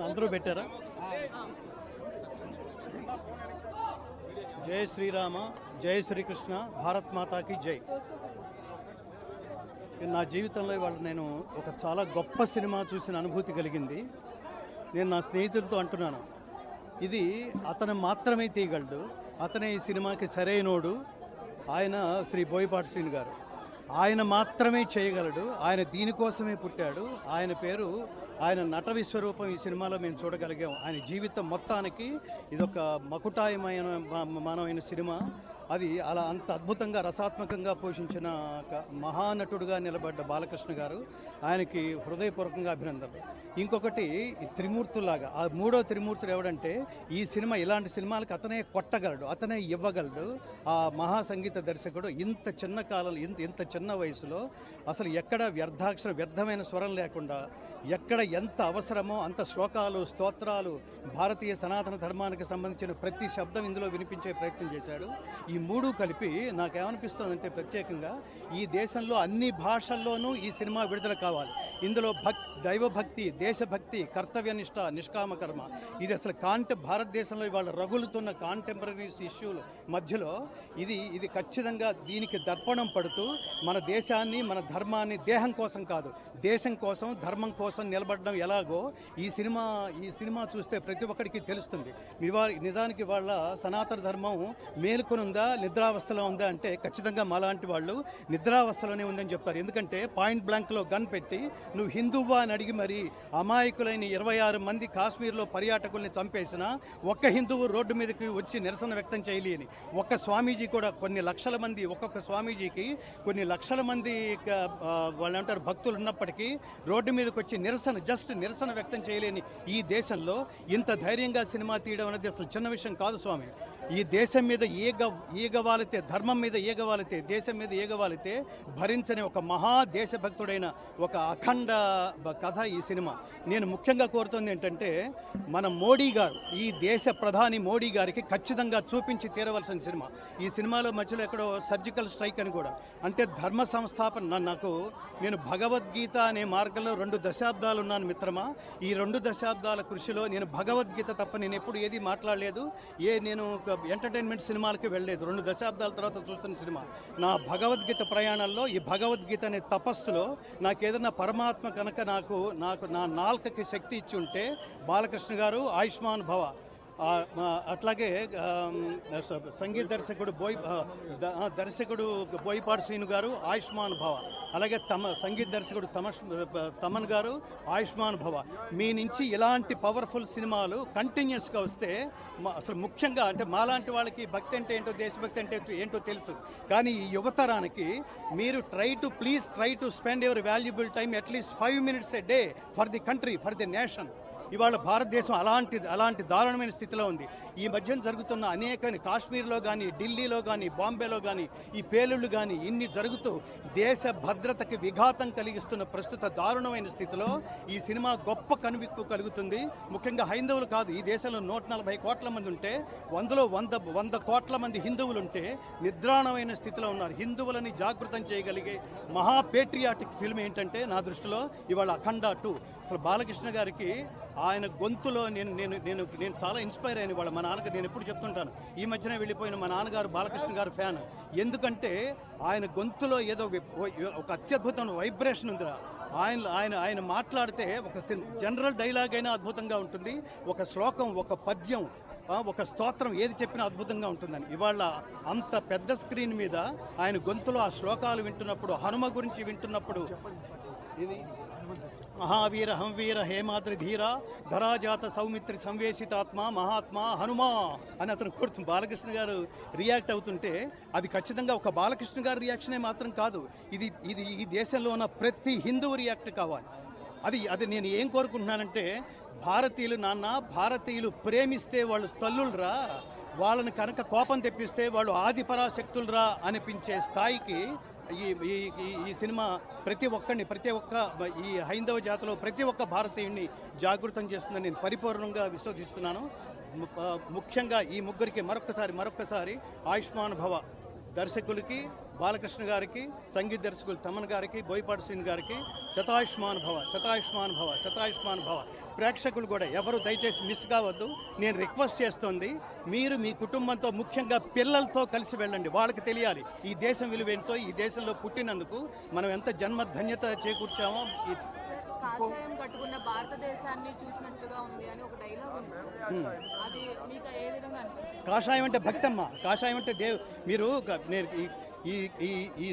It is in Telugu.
అందరూ పెట్టారా? జై శ్రీరామ జై శ్రీకృష్ణ భారత్ మాతాకి జై. నా జీవితంలో ఇవాళ నేను ఒక చాలా గొప్ప సినిమా చూసిన అనుభూతి కలిగింది. నేను నా స్నేహితులతో అంటున్నాను ఇది అతను మాత్రమే తీయగలడు అతనే ఈ సినిమాకి సరైనోడు. ఆయన శ్రీ బోయపాటి శ్రీని గారు. ఆయన మాత్రమే చేయగలడు ఆయన దీనికోసమే పుట్టాడు. ఆయన పేరు ఆయన నట విశ్వరూపం ఈ సినిమాలో మేము చూడగలిగాం. ఆయన జీవితం మొత్తానికి ఇదొక మకుటాయమైన మనమైన సినిమా. అది అలా అంత అద్భుతంగా రసాత్మకంగా పోషించిన ఒక మహానటుడుగా నిలబడ్డ బాలకృష్ణ గారు ఆయనకి హృదయపూర్వకంగా అభినందనలు. ఇంకొకటి ఈ త్రిమూర్తులాగా ఆ మూడో త్రిమూర్తులు ఎవడంటే ఈ సినిమా ఇలాంటి సినిమాలకు అతనే కొట్టగలడు అతనే ఇవ్వగలడు. ఆ మహా సంగీత దర్శకుడు ఇంత చిన్న కాలంలో ఇంత ఇంత చిన్న వయసులో అసలు ఎక్కడ వ్యర్థాక్షర వ్యర్థమైన స్వరం లేకుండా ఎక్కడ ఎంత అవసరమో అంత శ్లోకాలు స్తోత్రాలు భారతీయ సనాతన ధర్మానికి సంబంధించిన ప్రతి శబ్దం ఇందులో వినిపించే ప్రయత్నం చేశాడు. ఈ మూడు కలిపి నాకేమనిపిస్తుందంటే ప్రత్యేకంగా ఈ దేశంలో అన్ని భాషల్లోనూ ఈ సినిమా విడుదల కావాలి. ఇందులో భక్తి దైవభక్తి దేశభక్తి కర్తవ్యనిష్ట నిష్కామ కర్మ. ఇది అసలు కాంట భారతదేశంలో ఇవాళ రగులుతున్న కాంటెంపరీస్ ఇష్యూల మధ్యలో ఇది ఇది ఖచ్చితంగా దీనికి దర్పణం పడుతూ మన దేశాన్ని మన ధర్మాన్ని దేహం కోసం కాదు దేశం కోసం ధర్మం కోసం నిలబడడం ఎలాగో ఈ సినిమా ఈ సినిమా చూస్తే ప్రతి ఒక్కడికి తెలుస్తుంది. ఇవా నిజానికి వాళ్ళ సనాతన ధర్మం మేలుకొని ఉందా నిద్రావస్థలో ఉందా అంటే ఖచ్చితంగా మాలాంటి వాళ్ళు నిద్రావస్థలోనే ఉందని చెప్తారు. ఎందుకంటే పాయింట్ బ్లాంక్లో గన్ పెట్టి నువ్వు హిందువా అని అడిగి మరి అమాయకులైన ఇరవై ఆరు మంది కాశ్మీర్లో పర్యాటకుల్ని చంపేసిన ఒక్క హిందువు రోడ్డు మీదకి వచ్చి నిరసన వ్యక్తం చేయలేని ఒక్క స్వామీజీ కూడా కొన్ని లక్షల మంది ఒక్కొక్క స్వామీజీకి కొన్ని లక్షల మంది వాళ్ళు అంటారు భక్తులు ఉన్నప్పటికీ రోడ్డు మీదకి వచ్చి నిరసన జస్ట్ నిరసన వ్యక్తం చేయలేని ఈ దేశంలో ఇంత ధైర్యంగా సినిమా తీయడం అనేది అసలు చిన్న విషయం కాదు స్వామి. ఈ దేశం మీద ఈగ ఈగ వాలితే ధర్మం మీద ఈగ వాలితే దేశం మీద ఈగ వాలితే భరించని ఒక మహా దేశభక్తుడైన ఒక అఖండ కథ ఈ సినిమా. నేను ముఖ్యంగా కోరుతుంది ఏంటంటే మన మోడీ గారు ఈ దేశ ప్రధాని మోడీ గారికి ఖచ్చితంగా చూపించి తీరవలసిన సినిమా. ఈ సినిమాలో మధ్యలో ఎక్కడో సర్జికల్ స్ట్రైక్ అని కూడా. అంటే ధర్మ సంస్థాపన నాకు నేను భగవద్గీత అనే మార్గంలో రెండు దశాబ్దాలు ఉన్నాను మిత్రమా. ఈ రెండు దశాబ్దాల కృషిలో నేను భగవద్గీత తప్ప నేను ఎప్పుడు ఏది మాట్లాడలేదు. ఏ నేను ఎంటర్టైన్మెంట్ సినిమాలకి వెళ్ళలేదు. రెండు దశాబ్దాల తర్వాత చూస్తున్న సినిమా. నా భగవద్గీత ప్రయాణంలో ఈ భగవద్గీత అనే తపస్సులో నాకు ఏదైనా పరమాత్మ కనుక నాకు నాకు నా నాల్కకి శక్తి ఇచ్చి ఉంటే బాలకృష్ణ గారు ఆయుష్మాన్ భవ. అట్లాగే సంగీత దర్శకుడు బోయ్ దర్శకుడు బోయపాటి శ్రీను గారు ఆయుష్మాన్ భవ. అలాగే తమ సంగీత దర్శకుడు తమష్ తమన్ గారు ఆయుష్మాన్ భవ. మీ నుంచి ఇలాంటి పవర్ఫుల్ సినిమాలు కంటిన్యూస్గా వస్తే మా- అసలు ముఖ్యంగా అంటే మాలాంటి వాళ్ళకి భక్తి అంటే ఏంటో దేశభక్తి అంటే ఏంటో తెలుసు. కానీ ఈ యువతరానికి మీరు try to please try to spend your valuable time at least five minutes a day for the country for the nation. ఇవాళ భారతదేశం అలాంటి అలాంటి దారుణమైన స్థితిలో ఉంది. ఈ మధ్యన జరుగుతున్న అనేక కాశ్మీర్లో కానీ ఢిల్లీలో కానీ బాంబేలో కానీ ఈ పేలుళ్ళు కానీ ఇన్ని జరుగుతూ దేశ భద్రతకి విఘాతం కలిగిస్తున్న ప్రస్తుత దారుణమైన స్థితిలో ఈ సినిమా గొప్ప కనువిప్పు కలుగుతుంది. ముఖ్యంగా హైందవులు కాదు ఈ దేశంలో నూట నలభై కోట్ల మంది ఉంటే వందలో వంద వంద కోట్ల మంది హిందువులు ఉంటే నిద్రాణమైన స్థితిలో ఉన్నారు. హిందువులని జాగృతం చేయగలిగే మహా పేట్రియాటిక్ ఫిల్మ్ ఏంటంటే నా దృష్టిలో ఇవాళ అఖండ టూ. అసలు బాలకృష్ణ గారికి ఆయన గొంతులో నేను నేను నేను నేను చాలా ఇన్స్పైర్ అయిన వాళ్ళ మా నాన్నగారు నేను ఎప్పుడు చెప్తుంటాను ఈ మధ్యన వెళ్ళిపోయిన మా నాన్నగారు బాలకృష్ణ గారు ఫ్యాన్ ఎందుకంటే ఆయన గొంతులో ఏదో ఒక అత్యద్భుతమైన వైబ్రేషన్ ఉందిరా. ఆయన ఆయన ఆయన మాట్లాడితే ఒక జనరల్ డైలాగ్ అయినా అద్భుతంగా ఉంటుంది ఒక శ్లోకం ఒక పద్యం ఒక స్తోత్రం ఏది చెప్పినా అద్భుతంగా ఉంటుందని. ఇవాళ అంత పెద్ద స్క్రీన్ మీద ఆయన గొంతులో ఆ శ్లోకాలు వింటున్నప్పుడు హనుమ గురించి వింటున్నప్పుడు ఇది మహావీర హంవీర హేమాద్రి ధీర ధరాజాత సౌమిత్రి సంవేశితాత్మ మహాత్మా హనుమా అని అతను కొడుతు బాలకృష్ణ గారు రియాక్ట్ అవుతుంటే అది ఖచ్చితంగా ఒక బాలకృష్ణ గారి రియాక్షనే మాత్రం కాదు. ఇది ఇది ఈ దేశంలో ఉన్న ప్రతి హిందువు రియాక్ట్ కావాలి. అది అది నేను ఏం కోరుకుంటున్నానంటే భారతీయులు నాన్న భారతీయులు ప్రేమిస్తే వాళ్ళు తల్లులరా వాళ్ళని కనుక కోపం తెప్పిస్తే వాళ్ళు ఆదిపరాశక్తులరా అనిపించే స్థాయికి ఈ ఈ ఈ- సినిమా ప్రతి ఒక్కరిని ప్రతి ఒక్క ఈ హైందవ జాతిలో ప్రతి ఒక్క భారతీయుడిని జాగృతం చేస్తుందని నేను పరిపూర్ణంగా విశ్వసిస్తున్నాను. ముఖ్యంగా ఈ ముగ్గురికి మరొకసారి మరొకసారి ఆయుష్మాన్ భవ దర్శకులకి బాలకృష్ణ గారికి సంగీత దర్శకులు తమన్ గారికి బోయపాటి శ్రీని గారికి శతాయుష్మాన్ భవ శతాయుష్మాన్ భవ శతాయుష్మాన్ భవ. ప్రేక్షకులు కూడా ఎవరు దయచేసి మిస్ కావద్దు. నేను రిక్వెస్ట్ చేస్తోంది మీరు మీ కుటుంబంతో ముఖ్యంగా పిల్లలతో కలిసి వెళ్ళండి. వాళ్ళకి తెలియాలి ఈ దేశం విలువేంటో ఈ దేశంలో పుట్టినందుకు మనం ఎంత జన్మ ధన్యత చేకూర్చామో ఈ కాషాయం కట్టుకున్న భారతదేశాన్ని చూసినట్లుగా ఉంది అని ఒక డైలాగ్ ఉంది సార్ అది మీకు ఏ విధంగా కాషాయం అంటే భక్తమ్మ. కాషాయం అంటే దేవ్ మీరు నేను ఈ ఈ